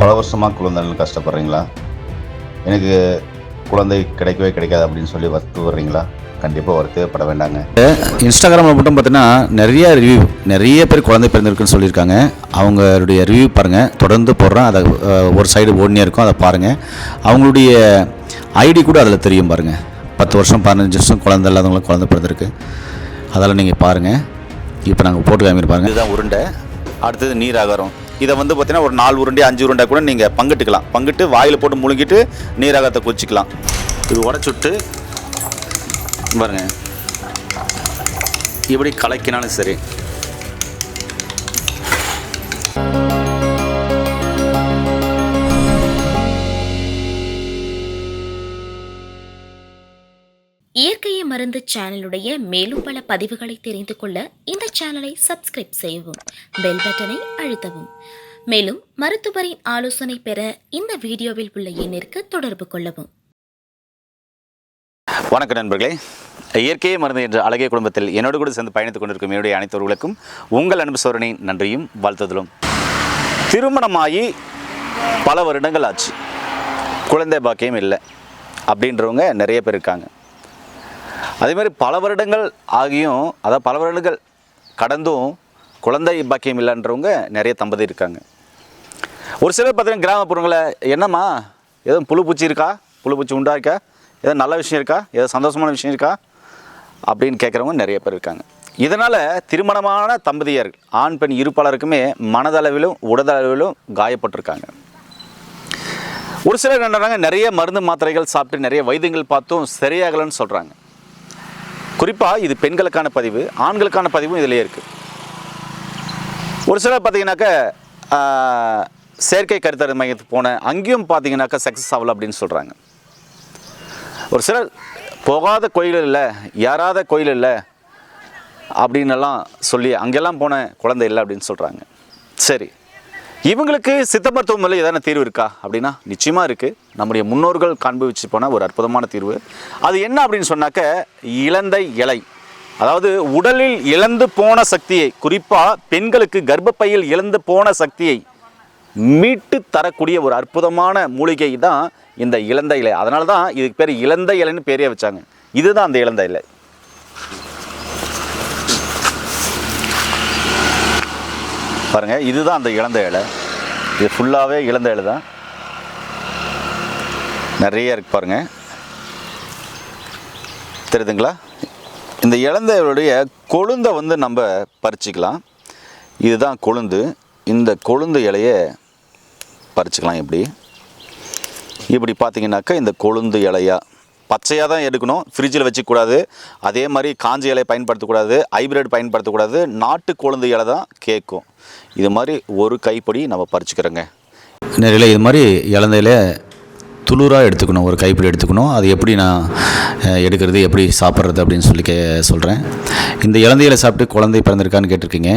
பல வருஷமாக குழந்தைகள் கஷ்டப்படுறீங்களா? எனக்கு குழந்தை கிடைக்கவே கிடைக்காது அப்படின்னு சொல்லி வருத்து வர்றீங்களா கண்டிப்பாக வருத்தப்பட வேண்டாங்க. இன்ஸ்டாகிராமில் மட்டும் பார்த்தீங்கன்னா நிறைய ரிவ்யூ நிறைய பேர் குழந்தை பிறந்திருக்குன்னு சொல்லியிருக்காங்க. அவங்களுடைய ரிவ்யூ பாருங்கள் தொடர்ந்து போடுறேன். அதை ஒரு சைடு ஓடினே இருக்கும். அதை பாருங்கள் அவங்களுடைய ஐடி கூட அதில் தெரியும் பாருங்கள் பத்து வருஷம் பதினஞ்சு வருஷம் குழந்தை இல்லாதவங்களுக்கு குழந்தை பிறந்திருக்கு. அதெல்லாம் நீங்கள் பாருங்கள் இப்போ நாங்கள் போட்டு காமிட்டு பாருங்கள் இதுதான் உருண்டை. அடுத்தது நீராகாரம். இதை வந்து பார்த்தீங்கன்னா ஒரு நாலு உருண்டை அஞ்சு உருண்டை கூட நீங்கள் பங்கிட்டுக்கலாம். பங்கிட்டு வாயில் போட்டு முழுங்கிட்டு நீராகத்தை குச்சிக்கலாம் இது உடச்சுட்டு பாருங்க. இப்படி கலக்கினாலும் சரி. மருந்து சேனலுடைய மேலும் பல பதிவுகளை தெரிந்து கொள்ள இந்த சேனலை சப்ஸ்கிரைப் செய்யவும் பெல் பட்டனை அழுத்தவும். மேலும் மருத்துவரின் ஆலோசனை பெற இந்த வீடியோவில் உள்ள எண்ணிற்கு தொடர்பு கொள்ளவும். வணக்கம் நண்பர்களே. இயற்கையை மருந்து என்ற அழகிய குடும்பத்தில் என்னோடு கூட சேர்ந்து பயணித்துக் கொண்டிருக்கும் என்னுடைய அனைத்தவர்களுக்கும் உங்கள் அன்பு சோரனின் நன்றியும் வாழ்த்துதலும். திருமணமாகி பல வருடங்கள் ஆச்சு. குழந்தை பாக்கியம் இல்லை. அப்படின்றவங்க நிறைய பேர் இருக்காங்க. அதே மாதிரி பல வருடங்கள் ஆகியும் அதாவது பல வருடங்கள் கடந்தும் குழந்தை பாக்கியம் இல்லைன்றவங்க நிறைய தம்பதி இருக்காங்க. ஒரு சிலர் பார்த்தீங்கன்னா கிராமப்புறங்களில் என்னம்மா எதுவும் புழு பூச்சி இருக்கா? புழு பூச்சி உண்டா இருக்கா? ஏதோ நல்ல விஷயம் இருக்கா? ஏதோ சந்தோஷமான விஷயம் இருக்கா? அப்படின்னு கேட்குறவங்க நிறைய பேர் இருக்காங்க. இதனால் திருமணமான தம்பதியர் ஆண் பெண் இருப்பாளருக்குமே மனதளவிலும் உடதளவிலும் காயப்பட்டிருக்காங்க. ஒரு சிலர் என்னன்றாங்க நிறைய மருந்து மாத்திரைகள் சாப்பிட்டு நிறைய வைத்தியங்கள் பார்த்தும் சரியாகலைன்னு சொல்கிறாங்க குறிப்பாக இது பெண்களுக்கான பதிவு ஆண்களுக்கான பதிவும் இதிலே இருக்குது ஒரு சிலர் பார்த்தீங்கன்னாக்கா செயற்கை கருத்தடை மையத்துக்கு போனேன் அங்கேயும் பார்த்தீங்கன்னாக்கா சக்ஸஸ் ஆகல அப்படின்னு சொல்கிறாங்க ஒரு சிலர் போகாத கோயில் இல்லை ஏறாத கோயில் இல்லை அப்படின்னெல்லாம் சொல்லி அங்கெல்லாம் போன குழந்தை இல்லை அப்படின்னு சொல்கிறாங்க சரி. இவங்களுக்கு சித்த மருத்துவமனையில் ஏதான தீர்வு இருக்கா? அப்படின்னா நிச்சயமாக இருக்குது நம்முடைய முன்னோர்கள் காண்பிச்சு போன ஒரு அற்புதமான தீர்வு. அது என்ன அப்படின்னு சொன்னாக்க இழந்த இலை. அதாவது உடலில் இழந்து போன சக்தியை குறிப்பாக பெண்களுக்கு கர்ப்பப்பையில் இழந்து போன சக்தியை மீட்டு தரக்கூடிய ஒரு அற்புதமான மூலிகை தான் இந்த இழந்த இலை. அதனால தான் இதுக்கு பேர் இழந்த இலைன்னு பேரே வச்சாங்க. இதுதான் அந்த இழந்த இலை. பாருங்க இதுதான் அந்த இழந்த இலை. இது ஃபுல்லாகவே இழந்த இலை தான். நிறைய இருக்கு பாருங்க. தெரியுதுங்களா? இந்த இளந்த கொழுந்தை வந்து நம்ம பறிச்சிக்கலாம். இதுதான் கொழுந்து. இந்த கொழுந்து இலையை பறிச்சிக்கலாம் இப்படி. இப்படி பார்த்தீங்கன்னாக்கா இந்த கொழுந்து இலையாக பச்சையாக தான் எடுக்கணும். ஃப்ரிட்ஜில் வச்சுக்கூடாது. அதே மாதிரி காஞ்சி இலை பயன்படுத்தக்கூடாது. ஹைப்ரிட் பயன்படுத்தக்கூடாது. நாட்டு கொழுந்து இலை தான் கேட்கும் இது மாதிரி ஒரு கைப்படி நம்ம பறிச்சுக்கிறோங்க. நிறையில் இது மாதிரி இலந்தையில் துளுராக எடுத்துக்கணும். ஒரு கைப்பிடி எடுத்துக்கணும். அது எப்படி நான் எடுக்கிறது எப்படி சாப்பிட்றது அப்படின்னு சொல்லி கே சொல்கிறேன் இந்த இலந்தையில சாப்பிட்டு குழந்தை பிறந்திருக்கான்னு கேட்டிருக்கீங்க.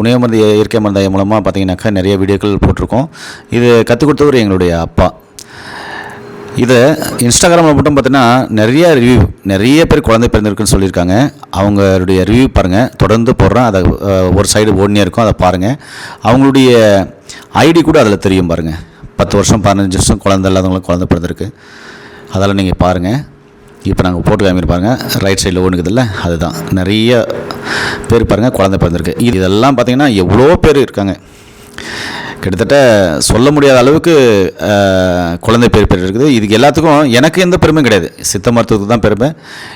உணவு மருந்து இயற்கை மருந்து மூலமாக பார்த்தீங்கன்னாக்கா நிறைய வீடியோக்கள் போட்டிருக்கோம். இது கற்றுக் கொடுத்தவர் எங்களுடைய அப்பா. இதை இன்ஸ்டாகிராமில் மட்டும் பார்த்தீங்கன்னா நிறைய ரிவ்யூ நிறைய பேர் குழந்தை பிறந்திருக்குன்னு சொல்லியிருக்காங்க. அவங்களுடைய ரிவ்யூ பாருங்கள் தொடர்ந்து போடுறேன். அதை ஒரு சைடு ஓடினே இருக்கும். அதை பாருங்கள் அவங்களுடைய ஐடி கூட அதில் தெரியும் பாருங்கள் பத்து வருஷம் பதினஞ்சு வருஷம் குழந்தை இல்லாதவங்களுக்கு குழந்தை பிறந்திருக்கு. அதெல்லாம் நீங்கள் பாருங்கள் இப்போ நாங்கள் போட்டு காமிட்டு பாருங்கள் ரைட் சைடில் ஒன்றுக்குதில்ல அதுதான். நிறைய பேர் பாருங்கள் குழந்தை பிறந்திருக்கு. இது இதெல்லாம் பார்த்தீங்கன்னா எவ்வளோ பேர் இருக்காங்க. கிட்டத்தட்ட சொல்ல முடியாத அளவுக்கு குழந்தை பேர் பெற்று இருக்குது. இதுக்கு எல்லாத்துக்கும் எனக்கு எந்த பெருமையும் கிடையாது. சித்த மருத்துவத்துக்கு தான் பெருமை.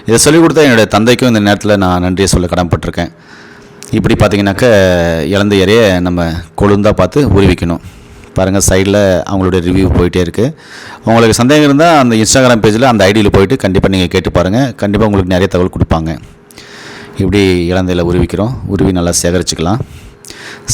இதை சொல்லிக் கொடுத்தா என்னுடைய தந்தைக்கும் இந்த நேரத்தில் நான் நன்றியை சொல்ல கடன்பட்டிருக்கேன் இப்படி பார்த்தீங்கன்னாக்க இழந்த இறையை நம்ம கொழுந்தாக பார்த்து உருவிக்கணும். பாருங்கள் சைடில் அவங்களுடைய ரிவ்யூ போயிட்டே இருக்குது உங்களுக்கு சந்தேகம் இருந்தால் அந்த இன்ஸ்டாகிராம் பேஜில் அந்த ஐடியில் போயிட்டு கண்டிப்பாக நீங்கள் கேட்டு பாருங்கள் கண்டிப்பாக உங்களுக்கு நிறைய தகவல் கொடுப்பாங்க. இப்படி இழந்தையில் உருவிக்கிறோம். உருவி நல்லா சேகரிச்சுக்கலாம்.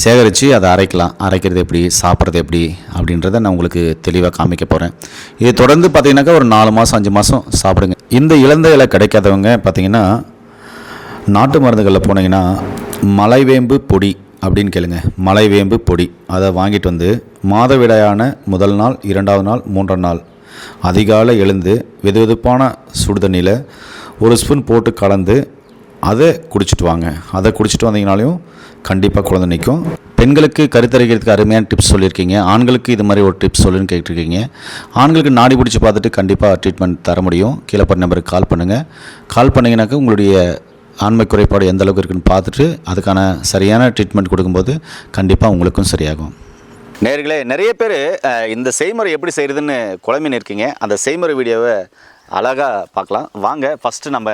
சேகரித்து அதை அரைக்கலாம். அரைக்கிறது எப்படி? சாப்பிட்றது எப்படி? அப்படின்றத நான் உங்களுக்கு தெளிவாக காமிக்க போகிறேன் இதை தொடர்ந்து பார்த்தீங்கன்னாக்கா ஒரு நாலு மாதம் அஞ்சு மாதம் சாப்பிடுங்க. இந்த இழந்த இலை கிடைக்காதவங்க பார்த்தீங்கன்னா நாட்டு மருந்துகளில் போனீங்கன்னா மலைவேம்பு பொடி அப்படின்னு கேளுங்க. மலைவேம்பு பொடி. அதை வாங்கிட்டு வந்து மாதவிடாயான முதல் நாள் இரண்டாவது நாள் மூன்றாம் நாள் அதிகாலை எழுந்து வெது வெதுவெதுப்பான சுடுதண்ணியில் ஒரு ஸ்பூன் போட்டு கலந்து அதை குடிச்சிட்டு வாங்க. அதை குடிச்சிட்டு வந்தீங்கனாலையும் கண்டிப்பாக குழந்தை நிற்கும் பெண்களுக்கு கருத்தரிக்கிறதுக்கு அருமையான டிப்ஸ் சொல்லியிருக்கீங்க. ஆண்களுக்கு இது மாதிரி ஒரு டிப்ஸ் சொல்லுன்னு கேட்டிருக்கீங்க. ஆண்களுக்கு நாடி பிடிச்சி பார்த்துட்டு கண்டிப்பாக ட்ரீட்மெண்ட் தர முடியும். கீழே போகிற நம்பருக்கு கால் பண்ணுங்கள் கால் பண்ணிங்கனாக்கா உங்களுடைய ஆண்மை குறைபாடு எந்த அளவுக்கு இருக்குன்னு பார்த்துட்டு அதுக்கான சரியான ட்ரீட்மெண்ட் கொடுக்கும்போது கண்டிப்பாக உங்களுக்கும் சரியாகும். நேர்களே நிறைய பேர் இந்த செய்முறை எப்படி செய்கிறதுன்னு குழம்பின்னு இருக்கீங்க. அந்த செய்முறை வீடியோவை அழகாக பார்க்கலாம். வாங்க ஃபஸ்ட்டு நம்ம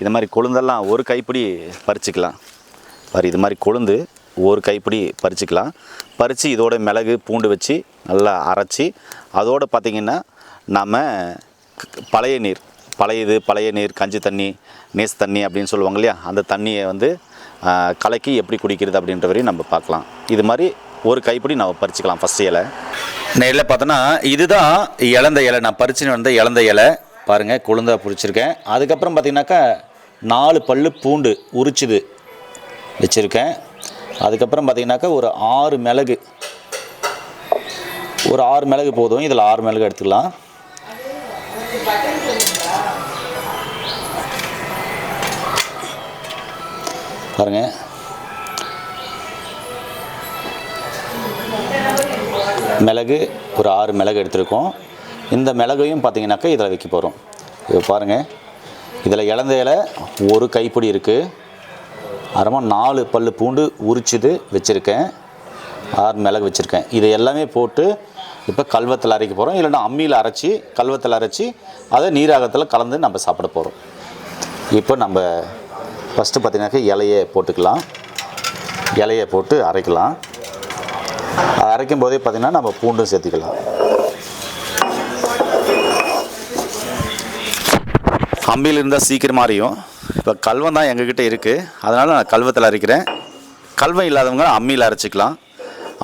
இது மாதிரி கொழுந்தெல்லாம் ஒரு கைப்பிடி பறிச்சிக்கலாம். பாரு இது மாதிரி கொழுந்து ஒரு கைப்பிடி பறிச்சுக்கலாம். பறித்து இதோட மிளகு பூண்டு வச்சு நல்லா அரைச்சி அதோடு பார்த்திங்கன்னா நம்ம பழைய நீர் பழையது பழைய நீர் கஞ்சி தண்ணி நேஸ் தண்ணி அப்படின்னு சொல்லுவாங்க இல்லையா? அந்த தண்ணியை வந்து கலக்கி எப்படி குடிக்கிறது அப்படின்ற வரையும் நம்ம பார்க்கலாம். இது மாதிரி ஒரு கைப்பிடி நம்ம பறிச்சுக்கலாம் ஃபஸ்ட் இலை. நேரில் பார்த்தோன்னா இதுதான் இழந்த இலை. நான் பறிச்சுன்னு வந்த இழந்த இலை. பாருங்கள் கொழுந்தா பிடிச்சிருக்கேன் அதுக்கப்புறம் பார்த்திங்கனாக்கா நாலு பல்லு பூண்டு உரிச்சுது. வச்சுருக்கேன். அதுக்கப்புறம் பார்த்தீங்கன்னாக்கா ஒரு ஆறு மிளகு. ஒரு ஆறு மிளகு போதும். இதில் ஆறு மிளகு எடுத்துக்கலாம். பாருங்க. மிளகு ஒரு ஆறு மிளகு எடுத்திருக்கோம். இந்த மிளகையும் பார்த்தீங்கன்னாக்கா இதில் வைக்க போகிறோம் இது பாருங்கள் இதில் இழந்த இலை ஒரு கைப்பிடி இருக்குது அப்புறமா நாலு பல் பூண்டு உரிச்சுது வச்சுருக்கேன். ஆறு மிளகு வச்சுருக்கேன். இது எல்லாமே போட்டு இப்போ கல்வத்தில் அரைக்க போகிறோம் இல்லைன்னா அம்மியில் அரைச்சி கல்வத்தில் அரைச்சி அதை நீராகத்தில் கலந்து நம்ம சாப்பிட போகிறோம் இப்போ நம்ம ஃபஸ்ட்டு பார்த்தீங்கன்னாக்கா இலையை போட்டுக்கலாம். இலையை போட்டு அரைக்கலாம். அது அரைக்கும் போதே பார்த்தீங்கன்னா நம்ம பூண்டும் சேர்த்துக்கலாம். அம்மியில் இருந்தால் சீக்கிரமாக அறியும் இப்போ கல்வம் தான் எங்ககிட்ட இருக்குது அதனால் நான் கல்வத்தில் அரைக்கிறேன். கல்வம் இல்லாதவங்க அம்மியில் அரைச்சிக்கலாம்.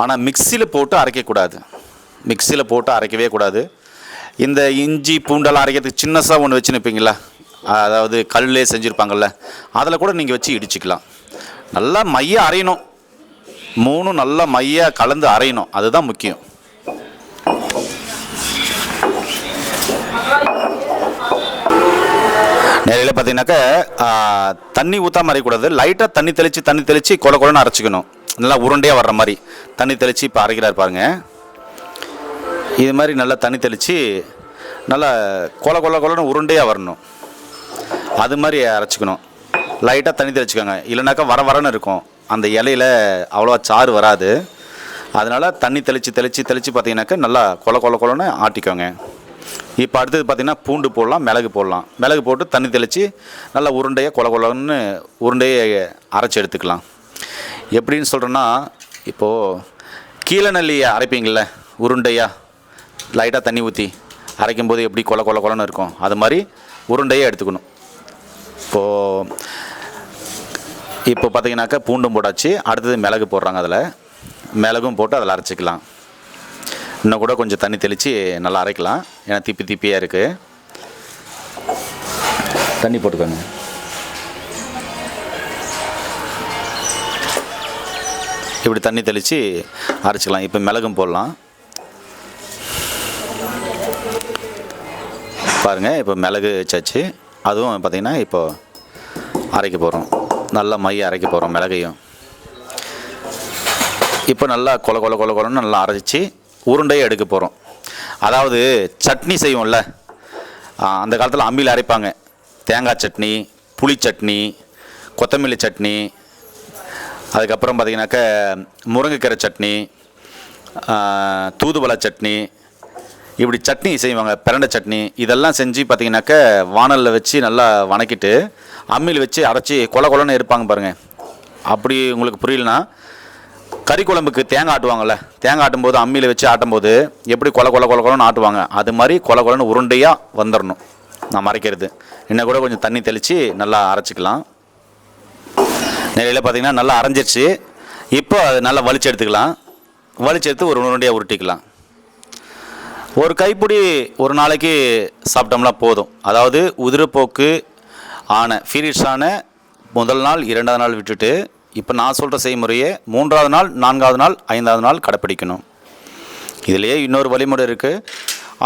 ஆனால் மிக்சியில் போட்டு அரைக்கக்கூடாது. மிக்சியில் போட்டு அரைக்கவே கூடாது. இந்த இஞ்சி பூண்டெல்லாம் அரைக்கிறதுக்கு சின்னசாக ஒன்று வச்சு நிற்பீங்களா அதாவது கல்லே செஞ்சுருப்பாங்கள்ல அதில் கூட நீங்கள் வச்சு இடிச்சுக்கலாம். நல்லா மைய அரையணும். மூணும் நல்லா மைய கலந்து அரையணும். அதுதான் முக்கியம். நேரில் பார்த்தீங்கன்னாக்கா தண்ணி ஊற்றாம அரைக்கூடாது லைட்டாக தண்ணி தெளித்து தண்ணி தெளித்து கொல கொலன்னு அரைச்சிக்கணும். நல்லா உருண்டையாக வர்ற மாதிரி. தண்ணி தெளித்து இப்போ அரைக்கிறார் பாருங்க. இது மாதிரி நல்லா தண்ணி தெளித்து நல்லா கொல கொல கொலன்னு உருண்டையாக வரணும். அது மாதிரி அரைச்சிக்கணும். லைட்டாக தண்ணி தெளிச்சுக்கோங்க. இல்லைனாக்கா வர வரன்னு இருக்கும். அந்த இலையில அவ்வளோவா சாறு வராது. அதனால் தண்ணி தெளித்து தெளித்து தெளித்து பார்த்தீங்கன்னாக்கா நல்லா கொல கொல கொலன்னு ஆட்டிக்கோங்க. இப்போ அடுத்தது பார்த்தீங்கன்னா பூண்டு போடலாம் மிளகு போடலாம். மிளகு போட்டு தண்ணி தெளித்து நல்லா உருண்டையாக கொல கொலன்னு உருண்டையை அரைச்சி எடுத்துக்கலாம். எப்படின்னு சொல்கிறேன்னா இப்போது கீழே நல்லியை அரைப்பீங்கள உருண்டையாக லைட்டாக தண்ணி ஊற்றி அரைக்கும் போது எப்படி கொல கொல கொலன்னு இருக்கும் அது மாதிரி உருண்டையாக எடுத்துக்கணும். இப்போது இப்போ பார்த்தீங்கன்னாக்கா பூண்டும் போட்டாச்சு அடுத்தது மிளகு போடுறாங்க அதில். மிளகும் போட்டு அதில் அரைச்சிக்கலாம். இன்னும் கூட கொஞ்சம் தண்ணி தெளித்து நல்லா அரைக்கலாம். ஏன்னா திப்பி திப்பியாக இருக்குது தண்ணி போட்டுக்கோங்க. இப்படி தண்ணி தெளித்து அரைச்சிக்கலாம். இப்போ மிளகும் போடலாம். பாருங்கள் இப்போ மிளகு வச்சாச்சு அதுவும் பார்த்திங்கன்னா இப்போ அரைக்க போகிறோம் நல்லா மைய அரைக்க போகிறோம் மிளகையும். இப்போ நல்லா கொல கொல கொல கொலன்னு நல்லா அரைச்சி உருண்டையை எடுக்க போகிறோம் அதாவது சட்னி செய்வோம்ல. அந்த காலத்தில் அம்மியில் அரைப்பாங்க. தேங்காய் சட்னி புளி சட்னி கொத்தமல்லி சட்னி அதுக்கப்புறம் பார்த்தீங்கன்னாக்க முருங்கைக்கீரை சட்னி தூதுவளை சட்னி இப்படி சட்னி செய்வாங்க பிரண்டை சட்னி. இதெல்லாம் செஞ்சு பார்த்தீங்கன்னாக்க வானலில் வச்சு நல்லா வணக்கிட்டு அம்மியில் வச்சு அரைச்சி கொல கொலன்னு இருப்பாங்க பாருங்கள் அப்படி உங்களுக்கு புரியலனா கறி குழம்புக்கு தேங்காய் ஆட்டுவாங்கல்ல தேங்காய் ஆட்டும்போது அம்மியில் வச்சு ஆட்டும்போது எப்படி கொல கொல கொல கொலன்னு ஆட்டுவாங்க. அது மாதிரி கொல கொலன்னு உருண்டையாக வந்துடணும் நான் மறைக்கிறது. இன்னும் கூட கொஞ்சம் தண்ணி தெளித்து நல்லா அரைச்சிக்கலாம். நிலையில் பார்த்திங்கன்னா நல்லா அரைஞ்சிருச்சு. இப்போ அது நல்லா வலிச்சு எடுத்துக்கலாம். வலிச்சு எடுத்து ஒரு உருண்டையாக உருட்டிக்கலாம். ஒரு கைப்பிடி ஒரு நாளைக்கு சாப்பிட்டோம்னா போதும். அதாவது உதிரப்போக்கு ஆன பீரியட்ஸ் ஆன முதல் நாள் இரண்டாவது நாள் விட்டுட்டு இப்போ நான் சொல்கிற செய்முறையே மூன்றாவது நாள் நான்காவது நாள் ஐந்தாவது நாள் கடைப்பிடிக்கணும். இதுலேயே இன்னொரு வழிமுறை இருக்குது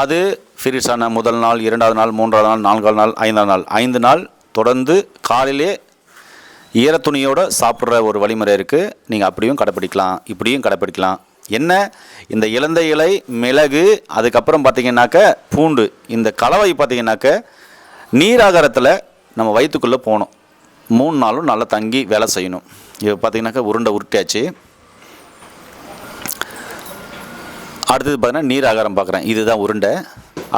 அது ஃபிரிஸான முதல் நாள் இரண்டாவது நாள் மூன்றாவது நாள் நான்காவது நாள் ஐந்தாவது நாள். ஐந்து நாள் தொடர்ந்து காலையிலே ஈரத்துணியோடு சாப்பிட்ற ஒரு வழிமுறை இருக்குது நீங்கள் அப்படியும் கடைப்பிடிக்கலாம் இப்படியும் கடைப்பிடிக்கலாம். என்ன? இந்த இலந்த இலை மிளகு அதுக்கப்புறம் பார்த்தீங்கன்னாக்க பூண்டு. இந்த கலவை பார்த்தீங்கன்னாக்க நீராகாரத்தில் நம்ம வயிற்றுக்குள்ளே போகணும். மூணு நாளும் நல்லா தங்கி வேலை செய்யணும். இப்போ பார்த்தீங்கன்னாக்கா உருண்டை உருட்டியாச்சு. அடுத்தது பார்த்தீங்கன்னா நீர் ஆகாரம் பார்க்குறேன். இதுதான் உருண்டை.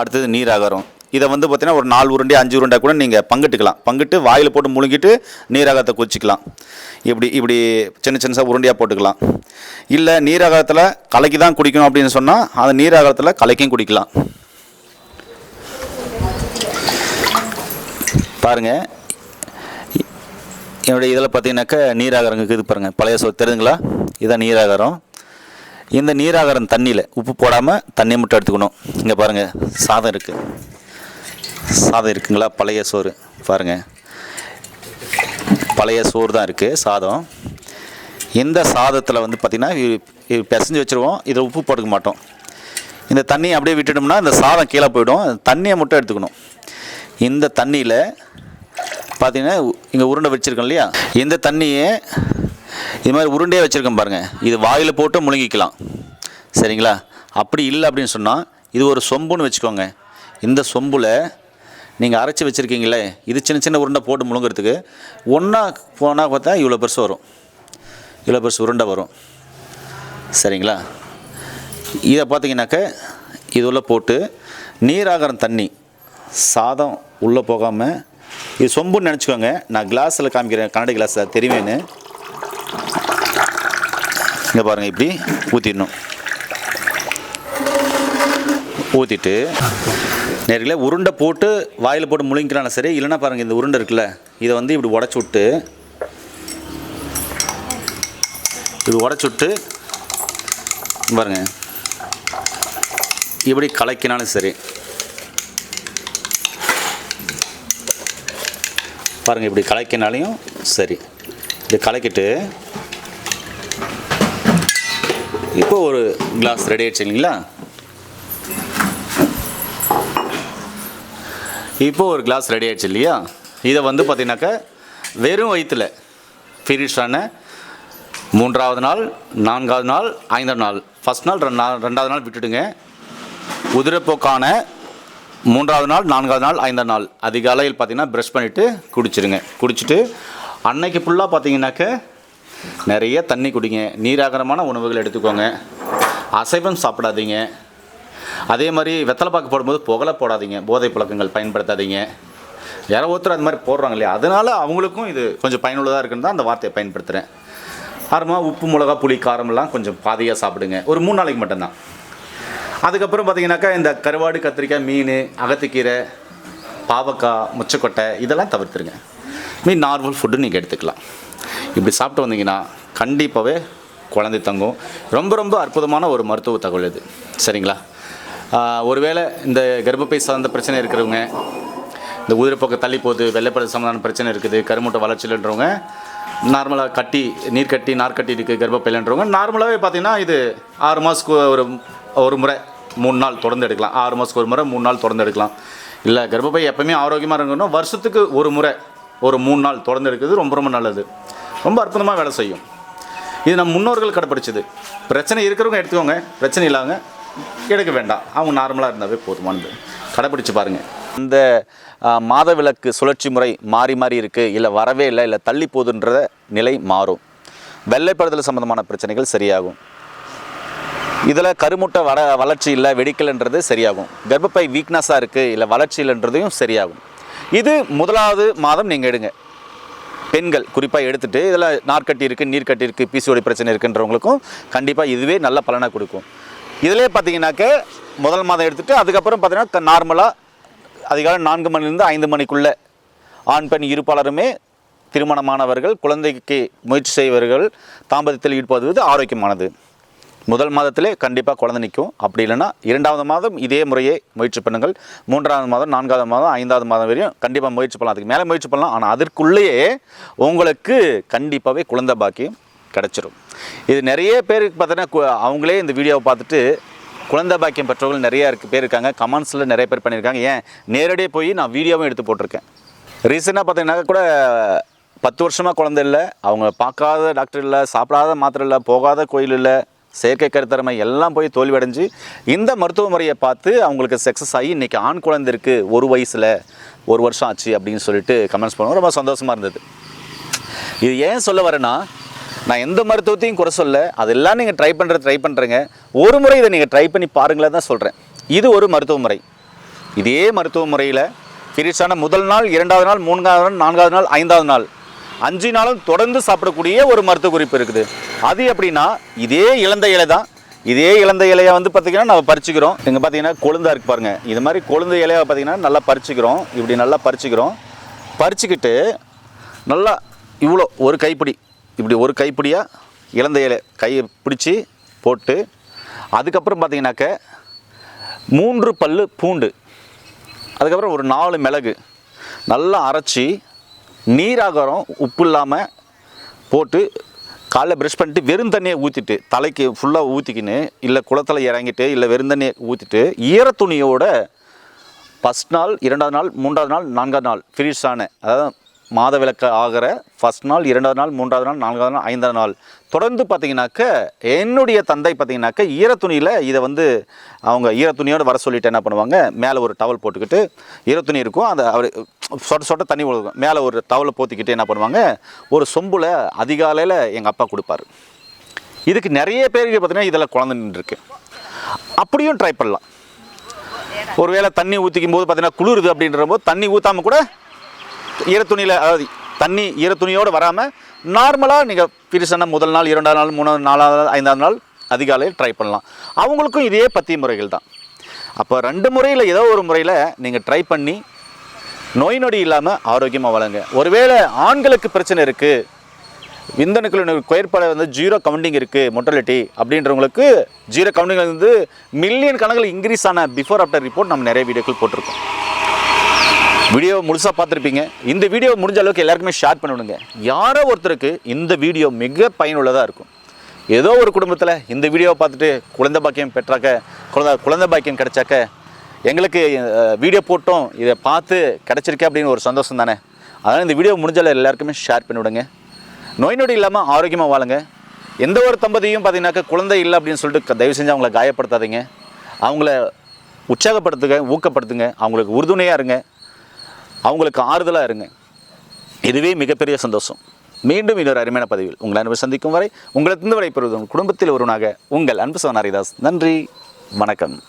அடுத்தது நீர் ஆகாரம். இதை வந்து பார்த்தீங்கன்னா ஒரு நாலு உருண்டை அஞ்சு உருண்டை கூட நீங்கள் பங்கிட்டுக்கலாம். பங்கிட்டு வாயில் போட்டு முழுங்கிட்டு நீராகாரத்தை குச்சிக்கலாம் இப்படி இப்படி சின்ன சின்னதாக உருண்டையாக போட்டுக்கலாம். இல்லை நீராகாரத்தில் கலக்கி தான் குடிக்கணும் அப்படின்னு சொன்னால் அந்த நீராகாரத்தில் கலக்கியும் குடிக்கலாம். பாருங்கள் என்னுடைய இதில் பார்த்தீங்கன்னாக்கா நீராகரம் இருக்குது பாருங்கள் பழைய சொல் தெரியுதுங்களா? இதுதான் நீராகரம். இந்த நீராகாரம் தண்ணியில் உப்பு போடாமல் தண்ணி மட்டும் எடுத்துக்கணும். இங்கே பாருங்கள் சாதம் இருக்குது சாதம் இருக்குங்களா? பழைய சோறு. பாருங்கள் பழைய சோறு தான் இருக்குது சாதம். இந்த சாதத்தில் வந்து பார்த்திங்கன்னா பிசைஞ்சு வச்சுருவோம். இதில் உப்பு போட்டுக்க மாட்டோம். இந்த தண்ணியை அப்படியே விட்டுட்டோம்னா இந்த சாதம் கீழே போயிடும். தண்ணியை மட்டும் எடுத்துக்கணும். இந்த தண்ணியில் பார்த்தீங்கன்னா இங்கே உருண்டை வச்சுருக்கோம் இல்லையா? இந்த தண்ணியை இது மாதிரி உருண்டையே வச்சுருக்கோம் பாருங்கள் இது வாயில் போட்டு முழுங்கிக்கலாம். சரிங்களா? அப்படி இல்லை அப்படின்னு சொன்னால் இது ஒரு சொம்புன்னு வச்சுக்கோங்க. இந்த சொம்பில் நீங்கள் அரைச்சி வச்சுருக்கீங்களே இது சின்ன சின்ன உருண்டை போட்டு முழுங்குறதுக்கு ஒன்றா போனால் பார்த்தா இவ்வளோ பெருசு வரும். இவ்வளோ பெருசு உருண்டை வரும். சரிங்களா? இதை பார்த்தீங்கன்னாக்க இது உள்ள போட்டு நீராகாரம் தண்ணி சாதம் உள்ளே போகாமல் இது சொம்புன்னு நினச்சிக்கோங்க. நான் கிளாஸில் காமிக்கிறேன். கண்ணாடி கிளாஸில் தெரியுமேன்னு. இங்கே பாருங்கள் இப்படி ஊற்றிடணும் ஊற்றிட்டு நேரில் உருண்டை போட்டு வாயில் போட்டு முழுங்கிக்கலாம் சரி. இல்லைன்னா பாருங்கள் இந்த உருண்டை இருக்குல்ல இதை வந்து இப்படி உடச்சி விட்டு இப்படி உடச்சி விட்டு பாருங்க. இப்படி கலக்கினாலும் சரி. பாருங்கள் இப்படி கலக்கினாலையும் சரி. இது கலக்கிட்டு இப்போ ஒரு கிளாஸ் ரெடி ஆயிடுச்சு இல்லைங்களா? இப்போ ஒரு கிளாஸ் ரெடி ஆயிடுச்சு இல்லையா? இதை வந்து பார்த்தீங்கன்னாக்கா வெறும் வயிற்றில் ஃபினிஷான மூன்றாவது நாள் நான்காவது நாள் ஐந்தாவது நாள். ஃபஸ்ட் நாள் ரெண்டு நாள் ரெண்டாவது நாள் விட்டுடுங்க. உதிரப்போக்கான மூன்றாவது நாள் நான்காவது நாள் ஐந்தாவது நாள். அதிகாலையில் பார்த்தீங்கன்னா ப்ரெஷ் பண்ணிவிட்டு குடிச்சிருங்க. குடிச்சிட்டு அன்னைக்கு ஃபுல்லாக பார்த்தீங்கன்னாக்க நிறைய தண்ணி குடிங்க. நீராகரமான உணவுகள் எடுத்துக்கோங்க. அசைவம் சாப்பிடாதீங்க. அதே மாதிரி வெத்தலை பாக்கு போடும்போது புகழ போடாதீங்க. போதை பழக்கங்கள் பயன்படுத்தாதீங்க. யாரோ ஒருத்தர் அது மாதிரி போடுறாங்க இல்லையா? அதனால் அவங்களுக்கும் இது கொஞ்சம் பயனுள்ளதாக இருக்குன்னு தான் அந்த வார்த்தையை பயன்படுத்துகிறேன் அப்புறமா உப்பு மிளகா புளி காரமெல்லாம் கொஞ்சம் பாதியாக சாப்பிடுங்க. ஒரு மூணு நாளைக்கு மட்டும்தான். அதுக்கப்புறம் பார்த்தீங்கன்னாக்கா இந்த கருவாடு கத்திரிக்காய் மீன் அகத்துக்கீரை பாவக்காய் முச்சக்கொட்டை இதெல்லாம் தவிர்த்துருங்க. மீன் நார்மல் ஃபுட்டு நீங்கள் எடுத்துக்கலாம். இப்படி சாப்பிட்டு வந்தீங்கன்னா கண்டிப்பாகவே குழந்தை தங்கும். ரொம்ப ரொம்ப அற்புதமான ஒரு மருத்துவ தகவல் இது. சரிங்களா? ஒருவேளை இந்த கர்ப்பப்பை சார்ந்த பிரச்சனை இருக்கிறவங்க இந்த உதிரப்போக்கு தள்ளி போகுது வெள்ளைப்பட சம்பந்தமான பிரச்சனை இருக்குது கருமூட்டை வளர்ச்சியில்ன்றவங்க நார்மலாக கட்டி நீர் கட்டி நார்க்கட்டி இருக்குது கர்ப்பப்பையிலன்றவங்க. நார்மலாகவே பார்த்தீங்கன்னா இது ஆறு மாதத்துக்கு ஒரு ஒரு முறை மூணு நாள் தொடர்ந்து எடுக்கலாம். ஆறு மாதத்துக்கு ஒரு முறை மூணு நாள் தொடர்ந்து எடுக்கலாம். இல்லை கர்ப்பப்பை எப்போயுமே ஆரோக்கியமாக இருக்கணும் வருஷத்துக்கு ஒரு முறை ஒரு மூணு நாள் தொடர்ந்து எடுக்கிறது ரொம்ப ரொம்ப நல்லது. ரொம்ப அற்புதமாக வேலை செய்யும். இது நம்ம முன்னோர்கள் கடைப்பிடிச்சது. பிரச்சனை இருக்கிறவங்க எடுத்துக்கோங்க. பிரச்சனை இல்லாமல் எடுக்க வேண்டாம். அவங்க நார்மலாக இருந்தாவே போதுமானது கடைப்பிடிச்சு பாருங்கள் இந்த மாதவிலக்கு சுழற்சி முறை மாறி மாறி இருக்குது இல்லை வரவே இல்லை இல்லை தள்ளி போகுதுன்ற நிலை மாறும். வெள்ளைப்படுதல் சம்மந்தமான பிரச்சனைகள் சரியாகும். இதில் கருமுட்டை வள வளர்ச்சி இல்லை வெடிக்கலைன்றது சரியாகும். கர்ப்பப்பை வீக்னஸாக இருக்குது இல்லை வளர்ச்சி இல்லைன்றதையும் சரியாகும். இது முதலாவது மாதம் நீங்கள் எடுங்க. பெண்கள் குறிப்பாக எடுத்துகிட்டு இதில் நார்க்கட்டி இருக்குது நீர்க்கட்டி இருக்குது பிசிஓடி பிரச்சனை இருக்குன்றவங்களுக்கும் கண்டிப்பாக இதுவே நல்ல பலனை கொடுக்கும். இதிலே பார்த்தீங்கன்னாக்க முதல் மாதம் எடுத்துகிட்டு அதுக்கப்புறம் பார்த்தீங்கன்னா நார்மலாக அதிகாலை நான்கு மணிலேருந்து ஐந்து மணிக்குள்ளே ஆண் பெண் இருப்பாளருமே திருமணமானவர்கள் குழந்தைக்கு முயற்சி செய்வர்கள் தாம்பத்தியத்தில் ஈடுபடுவது ஆரோக்கியமானது. முதல் மாதத்திலே கண்டிப்பாக குழந்தை நிற்கும். அப்படி இல்லைன்னா இரண்டாவது மாதம் இதே முறையே முயற்சி பண்ணுங்கள். மூன்றாவது மாதம் நான்காவது மாதம் ஐந்தாவது மாதம் வரையும் கண்டிப்பாக முயற்சி பண்ணலாம். அதுக்கு மேலே முயற்சி பண்ணலாம். ஆனால் அதற்குள்ளேயே உங்களுக்கு கண்டிப்பாகவே குழந்தை பாக்கியம். கிடச்சிரும். இது நிறைய பேருக்கு பார்த்தோன்னா அவங்களே இந்த வீடியோவை பார்த்துட்டு குழந்தை பாக்கியம் பெற்றவர்கள் நிறைய இருக்கு பேர் இருக்காங்க. கமெண்ட்ஸில் நிறைய பேர் பண்ணியிருக்காங்க. ஏன்? நேரடியாக போய் நான் வீடியோவும் எடுத்து போட்டிருக்கேன். ரீசெண்டாக பார்த்தீங்கன்னா கூட பத்து வருஷமாக குழந்தை இல்லை. அவங்க பார்க்காத டாக்டர் இல்லை சாப்பிடாத மாத்திரை இல்லை போகாத கோயில் இல்லை செயற்கை கருத்தரமை எல்லாம் போய் தோல்வி அடைஞ்சு இந்த மருத்துவ முறையை பார்த்து அவங்களுக்கு சக்ஸஸ் ஆகி இன்றைக்கி ஆண் குழந்தை இருக்குது ஒரு வயசில் ஒரு வருஷம் ஆச்சு அப்படின்னு சொல்லிட்டு கமெண்ட்ஸ் பண்ணுவோம் ரொம்ப சந்தோஷமாக இருந்தது. இது ஏன் சொல்ல வரேன்னா நான் எந்த மருத்துவத்தையும் குறை சொல்ல அதெல்லாம் நீங்கள் ட்ரை பண்ணுற ட்ரை பண்ணுறேங்க ஒரு முறை இதை நீங்கள் ட்ரை பண்ணி பாருங்களேன் தான் சொல்கிறேன் இது ஒரு மருத்துவ முறை. இதே மருத்துவ முறையில் பீரியட்ஸான முதல் நாள் இரண்டாவது நாள் மூன்றாவது நாள் நான்காவது நாள் ஐந்தாவது நாள். அஞ்சு நாளும் தொடர்ந்து சாப்பிடக்கூடிய ஒரு மருத்துவ குறிப்பு இருக்குது. அது எப்படின்னா இதே இழந்த இலை தான். இதே இழந்த இலையை வந்து பார்த்திங்கன்னா நம்ம பறிச்சுக்கிறோம். இங்கே பார்த்தீங்கன்னா கொழுந்தா இருக்கு பாருங்க. இது மாதிரி கொழுந்த இலையை பார்த்தீங்கன்னா நல்லா பறிச்சுக்கிறோம். இப்படி நல்லா பறிச்சுக்கிறோம். பறிச்சுக்கிட்டு நல்லா இவ்வளோ ஒரு கைப்பிடி இப்படி ஒரு கைப்பிடியாக இழந்த இலை கையை பிடிச்சி போட்டு அதுக்கப்புறம் பார்த்தீங்கன்னாக்க மூன்று பல் பூண்டு அதுக்கப்புறம் ஒரு நாலு மிளகு நல்லா அரைச்சி நீராகாரம் உப்பு இல்லாமல் போட்டு காலைல ப்ரஷ் பண்ணிட்டு வெறும் தண்ணியை ஊற்றிட்டு தலைக்கு ஃபுல்லாக ஊற்றிக்கின்னு இல்லை குளத்தில் இறங்கிட்டு இல்லை வெறும் தண்ணியை ஊற்றிட்டு ஈர துணியோட ஃபஸ்ட் நாள் இரண்டாவது நாள் மூன்றாவது நாள் நான்காவது நாள் ஃபினிஷ் ஆன அதாவது மாத விளக்கு ஆகிற ஃபஸ்ட் நாள் இரண்டாவது நாள் மூன்றாவது நாள் நான்காவது நாள் ஐந்தாவது நாள். தொடர்ந்து பார்த்தீங்கன்னாக்க என்னுடைய தந்தை பார்த்தீங்கன்னாக்க ஈரத்துணியில் இதை வந்து அவங்க ஈரத்துணியோடு வர சொல்லிட்டு என்ன பண்ணுவாங்க? மேலே ஒரு டவல் போட்டுக்கிட்டு ஈரத்துணி இருக்கும். அந்த அவர் சொட்ட சொட்ட தண்ணி விழுகும். மேலே ஒரு டவலை போத்திக்கிட்டு என்ன பண்ணுவாங்க? ஒரு சொம்பில் அதிகாலையில் எங்கள் அப்பா கொடுப்பாரு. இதுக்கு நிறைய பேருக்கு பார்த்தீங்கன்னா இதில் குழந்தை நின்றுருக்கு. அப்படியும் ட்ரை பண்ணலாம். ஒருவேளை தண்ணி ஊற்றிக்கும் போது பார்த்தீங்கன்னா குளிருது அப்படின்ற போது தண்ணி ஊற்றாமல் கூட ஈரத்துணியில் அதாவது தண்ணி ஈரத்துணியோடு வராமல் நார்மலாக நீங்கள் பிரிசனை முதல் நாள் இரண்டாவது நாள் மூணாவது நாலாவது நாள், ஐந்தாவது நாள் அதிகாலையில் ட்ரை பண்ணலாம். அவங்களுக்கும் இதே பத்திய முறைகள் தான். அப்போ ரெண்டு முறையில் ஏதோ ஒரு முறையில் நீங்கள் ட்ரை பண்ணி நோய் நொடி இல்லாமல் ஆரோக்கியமாக வளங்க ஒருவேளை ஆண்களுக்கு பிரச்சனை இருக்குது விந்தணுக்களின் குயற்பட வந்து ஜீரோ கவுண்டிங் இருக்குது மொட்டலிட்டி அப்படின்றவங்களுக்கு ஜீரோ கவுண்டிங் வந்து மில்லியன் கணக்கில் இன்க்ரீஸ் ஆன பிஃபோர் ஆஃப்டர் ரிப்போர்ட் நம்ம நிறைய வீடியோக்கள் போட்டிருக்கோம். வீடியோ முழுசாக பார்த்துருப்பீங்க. இந்த வீடியோ முடிஞ்ச அளவுக்கு எல்லாருக்குமே ஷேர் பண்ணிவிடுங்க. யாரோ ஒருத்தருக்கு இந்த வீடியோ மிக பயனுள்ளதாக இருக்கும். ஏதோ ஒரு குடும்பத்தில் இந்த வீடியோவை பார்த்துட்டு குழந்தை பாக்கியம் பெற்றாக்க குழந்தை குழந்தை பாக்கியம் கிடைச்சாக்க எங்களுக்கு வீடியோ போட்டோம் இதை பார்த்து கிடச்சிருக்கே அப்படின்னு ஒரு சந்தோஷம் தானே. அதனால் இந்த வீடியோ முடிஞ்சால எல்லாருக்குமே ஷேர் பண்ணிவிடுங்க. நோய் நொடி இல்லாமல் ஆரோக்கியமாக வாழுங்க. எந்த ஒரு தம்பதியும் பார்த்தீங்கன்னாக்கா குழந்தை இல்லை அப்படின்னு சொல்லிட்டு தயவு செஞ்சு அவங்கள காயப்படுத்தாதீங்க. அவங்கள உற்சாகப்படுத்துங்க ஊக்கப்படுத்துங்க. அவங்களுக்கு உறுதுணையாக இருங்க. அவங்களுக்கு ஆறுதலாக இருங்க. இதுவே மிகப்பெரிய சந்தோஷம். மீண்டும் இன்னொரு அருமையான பதிவில் உங்களை அன்பு சந்திக்கும் வரை உங்களிடத்திலிருந்து விடைபெறுவது உங்கள் குடும்பத்தில் ஒருவனாக உங்கள் அன்பு சவன் ஹரிதாஸ். நன்றி. வணக்கம்.